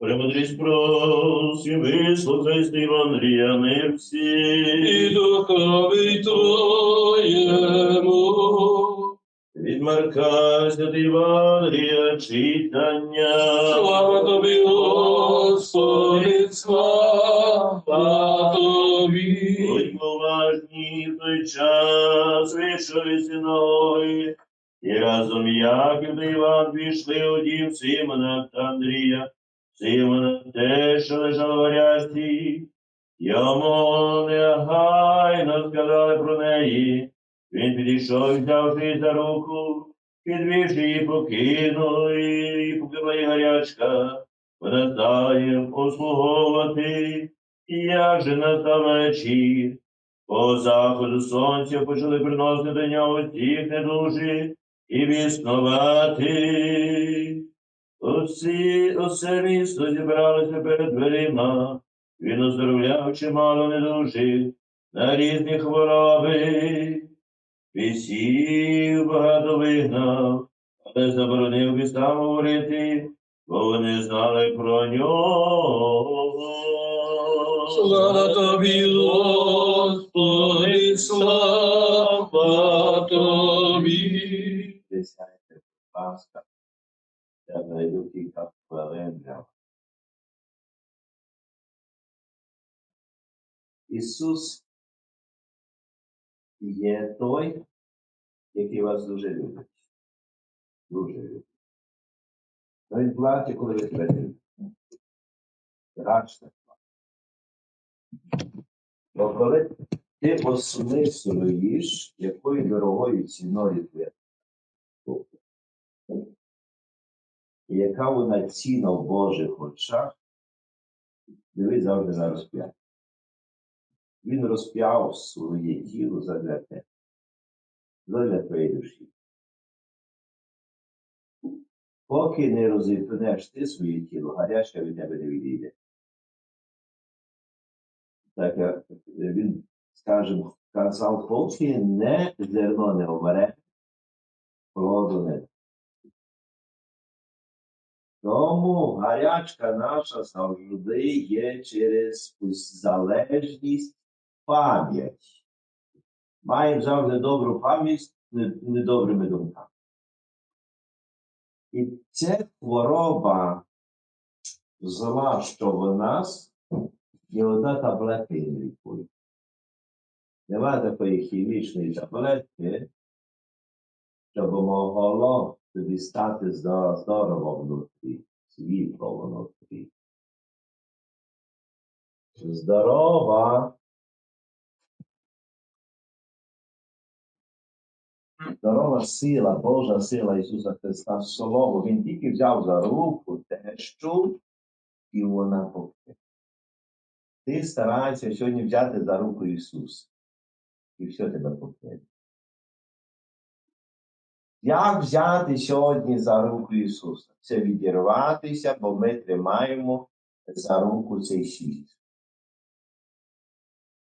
Премудрість просим, вислухай з Євангелія не всі. і духові Твоєму. Від Марка святий Євангелія читання. Слава Тобі, Господи, слава Тобі. Будьмо уважні в той час, вийшли синоги, і разом Яків та Іван пішли у дім Симона та Андрія, Симона те, що лежав в гарячці. Йому негайно сказали про неї. Він підійшов, взявши її за руку, підвівши її, покинув і покинула її гарячка. Вона їм послуговувати. І як же настав вечір, по заходу сонця почали приносити до нього всіх недужі і віснувати. Усі, усе місто зібралося перед дверима, він оздоровляв чимало недужих на різні хвороби. Вісів багато вигнав, але заборонив вістам говорити, бо вони знали про нього. Слава Тобі, Господи, слава Тобі. Будь ласка. Знайду кілька хвилин для вас. Ісус є той, який вас дуже любить. Дуже любить. Він плаче, коли ви себе любите. Рачте. Бо коли ти осмислюєш, якою дорогою ціною твоя і яка вона ціна в Божих очах, дивись завжди на розп'яття. Він розп'яв своє тіло задля тебе, задля твоєї душі. Поки не розіпнеш ти своє тіло, гарячка від тебе не відійде. Так він, скажімо, казав, поки не зерно не обере, плоду не тому гарячка наша завжди є через залежність пам'ять. Маємо завжди добру пам'ять недобрими думками. І ця хвороба зла, що в нас, є одна таблетка її лікує. Нема такої хімічної таблетки, щоб могло тобі стати здо- здорово внутрі, світло внутрі. Здорова. Здорова сила, Божа сила Ісуса Христа Слово. Він тільки взяв за руку тещу, і вона покине. Ти старайся сьогодні взяти за руку Ісуса. І все тебе покине. Як взяти сьогодні за руку Ісуса? Це відірватися, бо ми тримаємо за руку цей світ.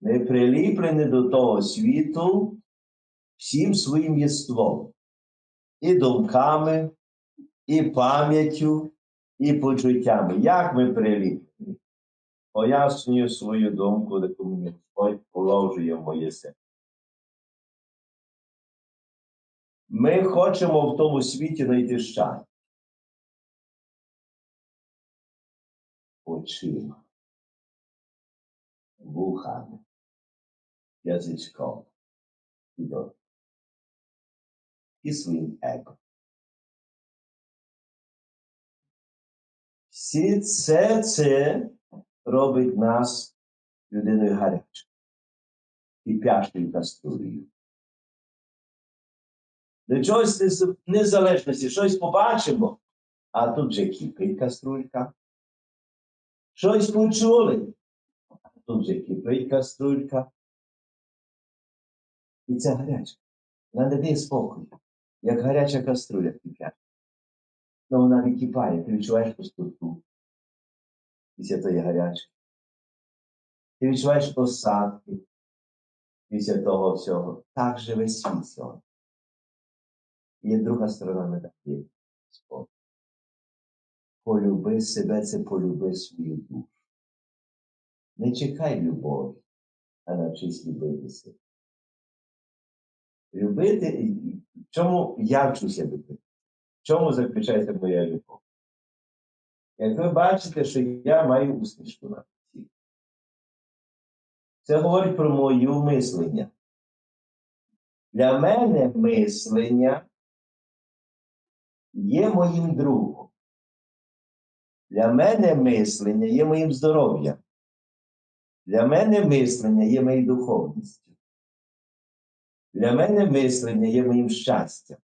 Ми приліплені до того світу всім своїм єством. І думками, і пам'яттю, і почуттями. Як ми приліплені? Пояснюю свою думку, яку мені Господь положує в моє серце. Ми хочемо в тому світі знайти щастя. Очима, вухами, язичком і і своїм его. Всі це, це робить нас людиною гарячою і п'яшною каструлею. До чогось незалежності, щось побачимо, а тут же кипить каструлька. Щось почули, а тут же кипить каструлька. І це гаряча. Вона не дає спокою, як гаряча каструля кип'ять. Ну вона відкипає, ти відчуваєш пустоту після тої гарячки. Ти відчуваєш осадки після того всього. Так живе світ сьогодні. Є друга сторона медалі. Спокій. полюби себе, це полюби свою душу. Не чекай любові, а навчись любити себе. Любити, в чому я вчуся любити? В чому заключається моя любов? Як ви бачите, що я маю усмішку на лиці. Це говорить про мою мислення. Для мене мислення є моїм другом. Для мене мислення є моїм здоров'ям. Для мене мислення є моєю духовністю. Для мене мислення є моїм щастям.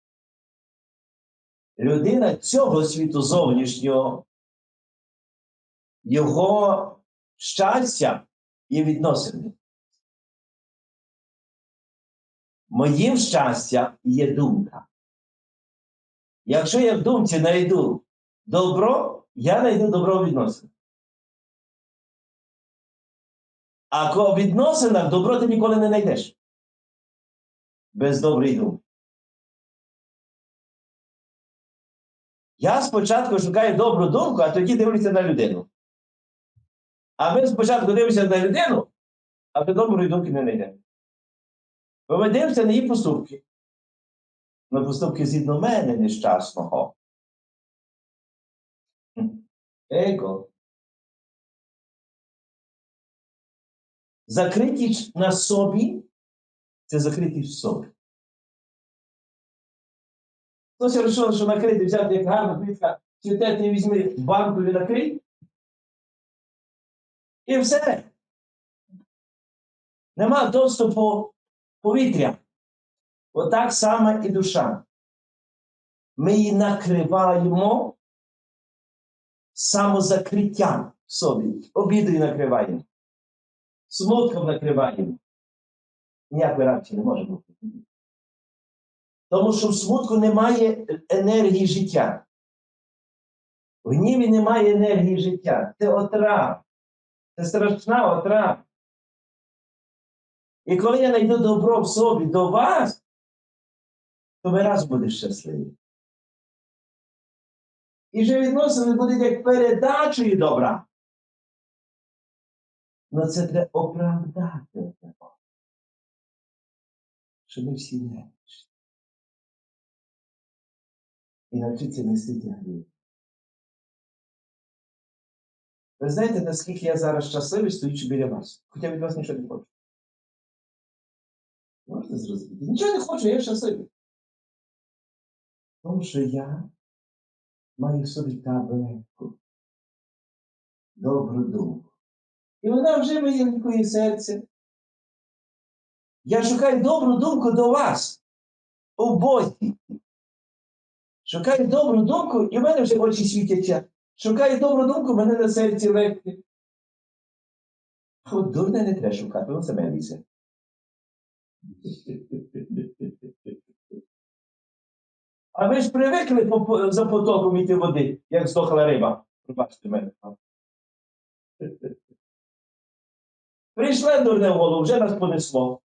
Людина цього світу зовнішнього, його щастя є відносини. Моїм щастя є думка. Якщо я в думці знайду добро, я знайду добро в. А в відносинах добро ти ніколи не знайдеш. Без доброї думки. Я спочатку шукаю добру думку, а тоді дивлюся на людину. А ми спочатку дивимося на людину, а до доброї думки не знайдемо. Бо ми дивимося на її поступки. На поступки згідно мене нещасного. Его. Закритість на собі це закритість в собі. Хтось вирішив, що накрити, взяти як гарна квітка, цвіте, ти візьми банку і накрий. І все. Нема доступу повітря. Отак само і душа. Ми її накриваємо самозакриттям собі. Обідою накриваємо. Смутком накриваємо. Ніякої реакції не може бути. Тому що в смутку немає енергії життя. В гніві немає енергії життя. Це отрава. Це страшна отрава. І коли я знайду добро в собі до вас, то ви раз будете щасливі. І вже відносини будуть як передачею добра. Ну це треба оправдати тебе. Що ми всі не і навчитися нести тяглі. Ви знаєте, наскільки я зараз щасливий, стоючи біля вас. Хоча від вас нічого не хочу. Можете зрозуміти? Нічого не хочу, я щасливий. Тому що я маю в собі таблетку, добру думку. І вона вже мені лікує серце. Я шукаю добру думку до вас у Бозі. Шукаю добру думку, і в мене вже очі світяться. Шукаю добру думку, в мене на серці легке. От дурне не треба шукати, воно себе лізе. А ви ж привикли по- за потоком іти води, як здохла риба. Пробачте мене. Прийшле дурне в голову, вже нас понесло.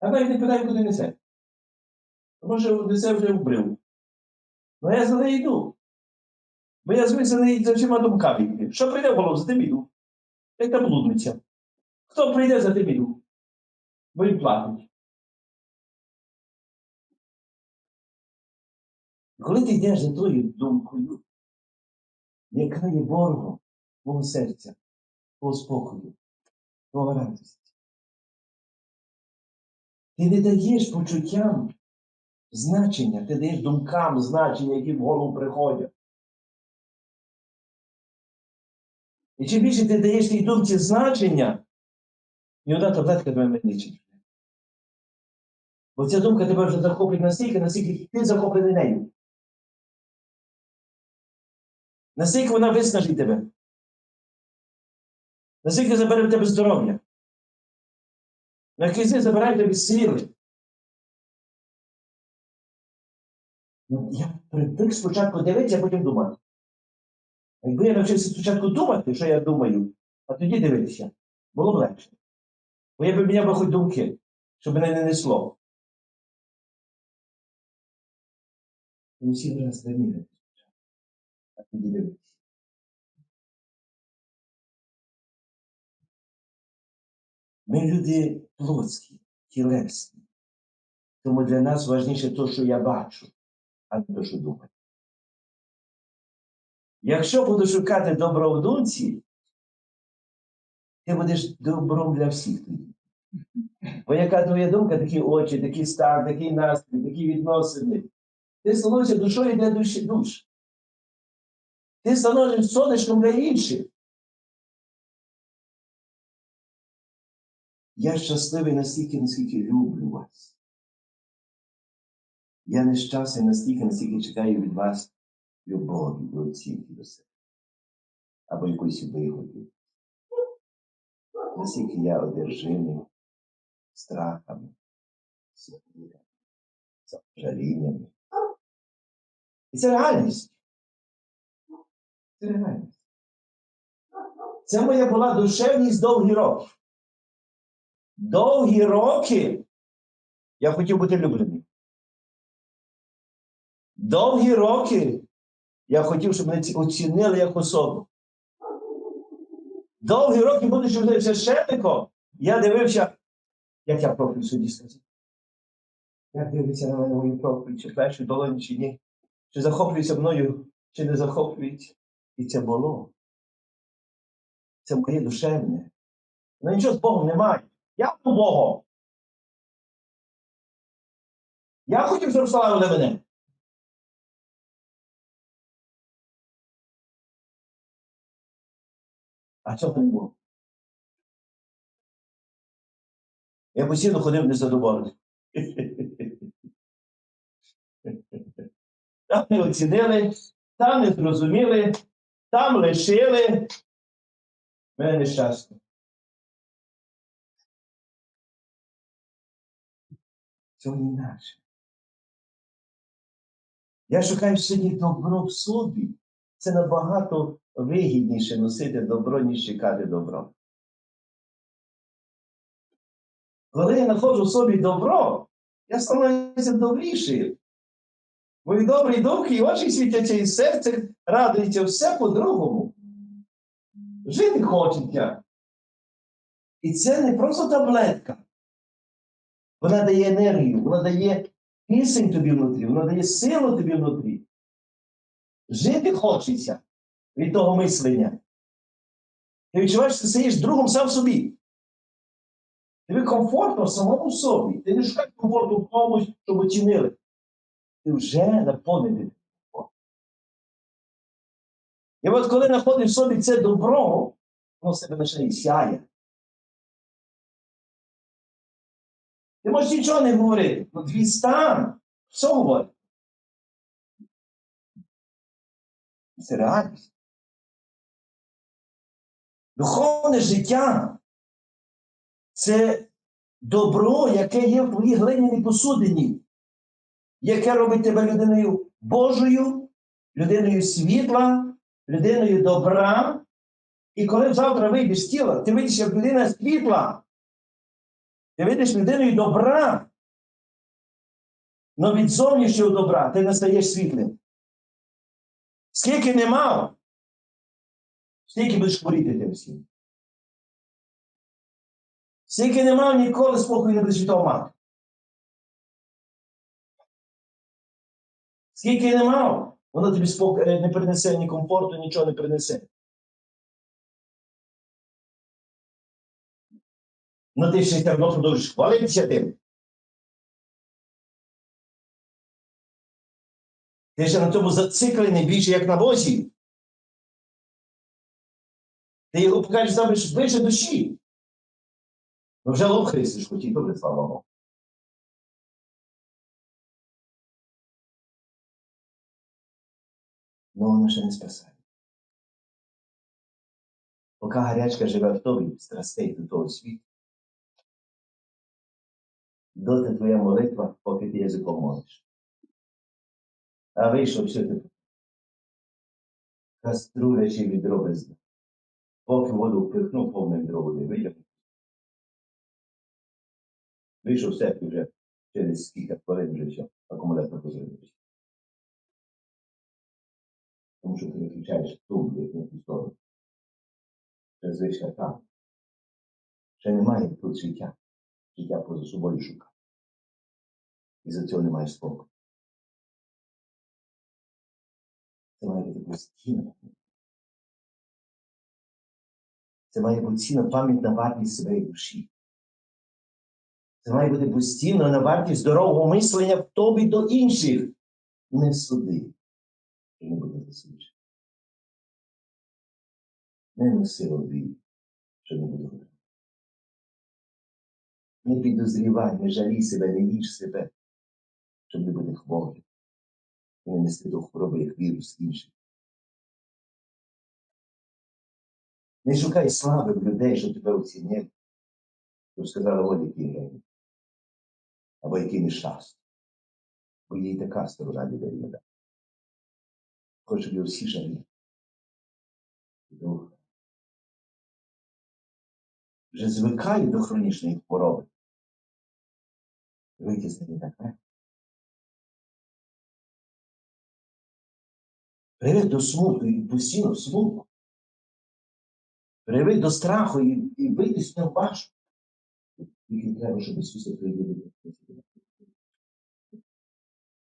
А навіть не питай, куди несе. Може, несе вже вбрив. Ну я за нею йду. Бо я звик за неї всіма думками. Що прийде в голову, за тим іду. Як та блудниця. Хто прийде, за тим іду. Бо він платить. Коли ти йдеш за тою думкою, яка є ворогом твого серця, твого спокою, твого радості, ти не даєш почуттям значення, ти даєш думкам значення, які в голову приходять. І чим більше ти даєш тій думці значення, і одна таблетка тебе меншить. Бо ця думка тебе вже захоплює настільки, настільки ти захоплений нею. Настільки вона виснажить тебе. Настільки забере в тебе здоров'я. На кінці забирає тебе сили. Ну, я привик спочатку дивитися, а потім думати. Якби я навчився спочатку думати, що я думаю, а тоді дивитися, було б легше. Бо я б міняв хоч думки, щоб мене не несло. І всі раз не вірять. Ми люди плотські, тілесні. Тому для нас важніше те, що я бачу, а не те, що думаю. Якщо буду шукати добро в думці, ти будеш добром для всіх тоді. Бо яка твоя думка, такі очі, такий стан, такий настрій, такі відносини. Ти становишся душою для душі душ. Ти становишся сонечком для інших. Я щасливий настільки, наскільки люблю вас. Я нещасний настільки, наскільки чекаю від вас любові до оцінки до себе. Або якоїсь вигоди. Наскільки я одержимий страхами, сумнівами, жаліннями. І це реальність. Реальність. Це моя була душевність довгі роки. Довгі роки я хотів бути люблений. Довгі роки я хотів, щоб мене оцінили як особу. Довгі роки, будучи священником, я дивився, як я профіль судді сказав. Як дивиться на мене мою профіль, чи перші долоні, чи ні. Чи захоплюється мною, чи не захоплюється. І це було. Це моє душевне. Ну нічого з Богом немає. Я був Богом. Я хотів, щоб славили мене. А цього не було. Я постійно ходив незадоволений. Там не оцінили, там не зрозуміли, там лишили. Мене нещасно. Сьогодні інакше. Я шукаю сьогодні добро в собі. Це набагато вигідніше носити добро, ніж чекати добро. Коли я знаходжу в собі добро, я становлюся добрішим. Мої добрі думки і очі світяться, і серце радується все по-другому. Жити хочеться. І це не просто таблетка. Вона дає енергію, вона дає пісень тобі внутрі, вона дає силу тобі внутрі. Жити хочеться від того мислення. Ти відчуваєш, що ти стаєш другом сам собі. Тобі комфортно самому собі. Ти не шукаєш комфорту в комусь, щоб оцінили. Ти вже наповнений. І от коли знаходиш в собі це добро, воно себе починає сяє. Ти можеш нічого не говорити, але твій стан, що говорить? Це реальність. Духовне життя це добро, яке є в твоїй глиняній посудині, яке робить тебе людиною Божою, людиною світла, людиною добра. І коли завтра вийдеш з тіла, ти вийдеш як людина світла. Ти вийдеш людиною добра. Но від зовнішнього добра ти не стаєш світлим. Скільки не мав, стільки будеш хворіти тим всім. Скільки не мав, ніколи спокою не будеш від того мати. Скільки не мав, воно тобі спок... е, не принесе ні комфорту, нічого не принесе. Ну ти ще й давно продовжуєш хвалитися тим. Ти ще на цьому зациклений більше, як на Бозі. Ти його покажеш саме ближче душі. Ну вже лоб хрестиш, хотів, добре, слава Богу. Воно ще не спасає. Поки гарячка живе в тобі, страстей до того світу, доти твоя молитва, поки ти язиком молиш. А вийшов ти. Каструля чи відро без. Поки воду впихнув, повне відро води витягнув. Вийшов все, вже через скільки хвилин вже акумулятор позивився. Тому що переключаєш ту в ту сторону. Це звичка так. Ще немає тут життя. Життя поза собою шукає. І за цього немає спокою. Це має бути постійно. Це має бути пам'ять на вартість себе і душі. Це має бути постійно на вартість здорового мислення в тобі до інших. Не суди, не буде засуджений. Не носи обід, що не буде грати. Не підозрівай, не жалій себе, не їж себе, щоб не бути хворим. Не нести до хвороби, як вірус інших. Не шукай слави в людей, що тебе оцінять. Щоб сказали, ой, який геній. Або який нещасний. Бо і така сторона людей не дає. Хочу, щоб всі жаліли. Дух. Вже звикаю до хронічної хвороби. Вийти з неї так легко. Привик до смутку і постійно смутку. Привик до страху і, і вийти з нього важко. Тільки треба, щоб Ісуса прийняли.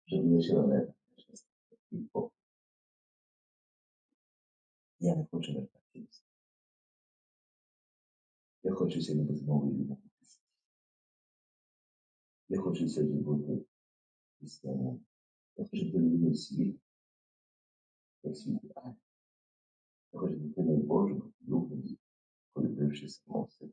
Щоб лишила мене. Я не хочу вертатися. Я хочу сьогодні бути новою людиною. Я хочу сьогодні бути християнином. Я хочу бути людиною світу, як світ дає. Я хочу бути дитиною Божою, любленою, полюбивши самого себе.